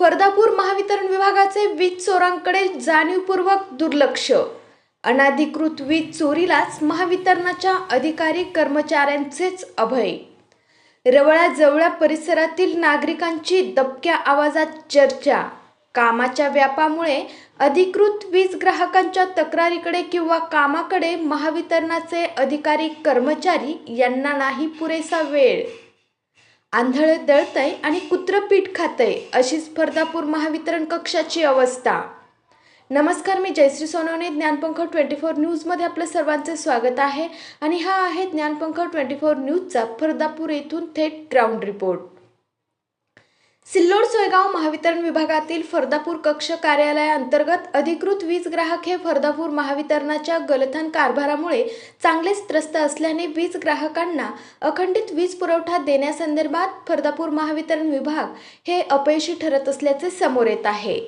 फरदापूर महावितरण विभागाचे वीज चोरांकडे जाणीवपूर्वक दुर्लक्ष. अनाधिकृत वीज चोरीलाच महावितरणाच्या अधिकारी कर्मचाऱ्यांचेच अभय. रवळा परिसरातील नागरिकांची दबक्या आवाजात चर्चा. कामाच्या व्यापामुळे अधिकृत वीज ग्राहकांच्या तक्रारीकडे किंवा कामाकडे महावितरणाचे अधिकारी कर्मचारी यांना नाही पुरेसा वेळ. आंधळं दळतंय आणि कुत्रं पीठ खातंय अशी स्पर्धापूर महावितरण कक्षाची अवस्था. नमस्कार मी जयश्री सोनवणे ज्ञानपंख ट्वेंटी फोर न्यूजमध्ये आपलं सर्वांचे स्वागत आहे. आणि हा आहे ज्ञानपंख ट्वेंटी फोर न्यूजचा फरदापूर येथून थेट ग्राउंड रिपोर्ट. सिल्लोड सोयगाव महावितरण विभागातील फरदापूर कक्ष कार्यालयाअंतर्गत अधिकृत वीज ग्राहक हे फरदापूर महावितरणाच्या गलथान कारभारामुळे चांगलेच त्रस्त असल्याने वीज ग्राहकांना अखंडित वीज पुरवठा देण्यासंदर्भात फरदापूर महावितरण विभाग हे अपयशी ठरत असल्याचे समोर येत आहे.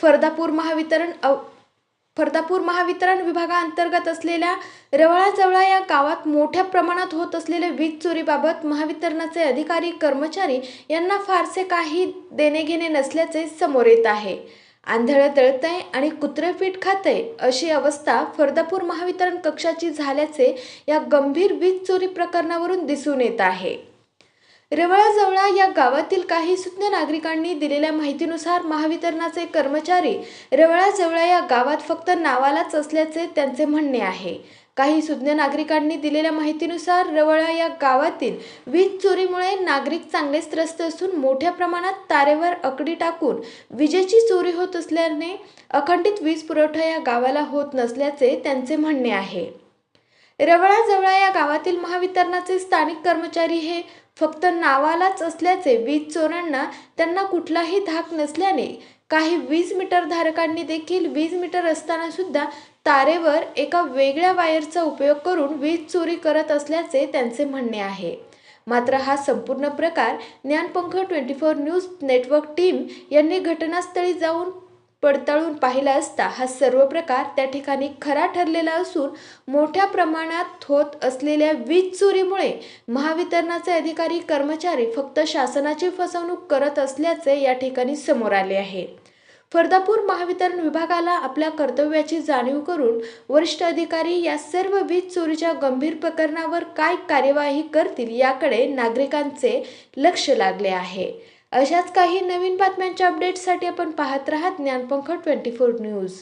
फरदापूर महावितरण अव फरदापूर महावितरण विभागाअंतर्गत असलेल्या रवळाजवळा या गावात मोठ्या प्रमाणात होत असलेल्या वीज चोरीबाबत महावितरणाचे अधिकारी कर्मचारी यांना फारसे काही देणेघेणे नसल्याचे समोर येत आहे. आंधळं तळतंय आणि कुत्रे पीठ खातंय अशी अवस्था फरदापूर महावितरण कक्षाची झाल्याचे या गंभीर वीज चोरी प्रकरणावरून दिसून येत आहे. रवळाजवळा या गावातील काही सुज्ञ नागरिकांनी दिलेल्या माहितीनुसार महावितरणाचे कर्मचारी रवळाजवळा या गावात फक्त नावालाच असल्याचे त्यांचे म्हणणे आहे. काही सुज्ञ नागरिकांनी दिलेल्या माहितीनुसार रवळा या गावातील वीज चोरीमुळे नागरिक चांगलेच त्रस्त असून मोठ्या प्रमाणात तारेवर अकडी टाकून विजेची चोरी होत असल्याने अखंडित वीज पुरवठा या गावाला होत नसल्याचे त्यांचे म्हणणे आहे. रवळाजवळा या गावातील महावितरणाचे स्थानिक कर्मचारी हे फक्त नावालाच असल्याचे वीज चोरांना त्यांना कुठलाही धाक नसल्याने काही वीज मीटर धारकांनी देखील वीज मीटर असताना सुद्धा तारेवर एका वेगळ्या वायरचा उपयोग करून वीज चोरी करत असल्याचे त्यांचे म्हणणे आहे. मात्र हा संपूर्ण प्रकार Dnyanpankh twenty four news network team यांनी घटनास्थळी जाऊन पडताळून पाहिला असता हा सर्व प्रकार त्या ठिकाणी खरा ठरलेला असून मोठ्या प्रमाणात होत असलेल्या वीज चोरीमुळे महावितरणाचे अधिकारी कर्मचारी फक्त शासनाची फसवणूक करत असल्याचे या ठिकाणी समोर आले आहे. फरदापूर महावितरण विभागाला आपल्या कर्तव्याची जाणीव करून वरिष्ठ अधिकारी या सर्व वीज चोरीच्या गंभीर प्रकरणावर काय कार्यवाही करतील याकडे नागरिकांचे लक्ष लागले आहे. अशाच काही नवीन बातम्यांच्या अपडेट्ससाठी आपण पाहत राहा ज्ञानपंख ट्वेंटी फोर न्यूज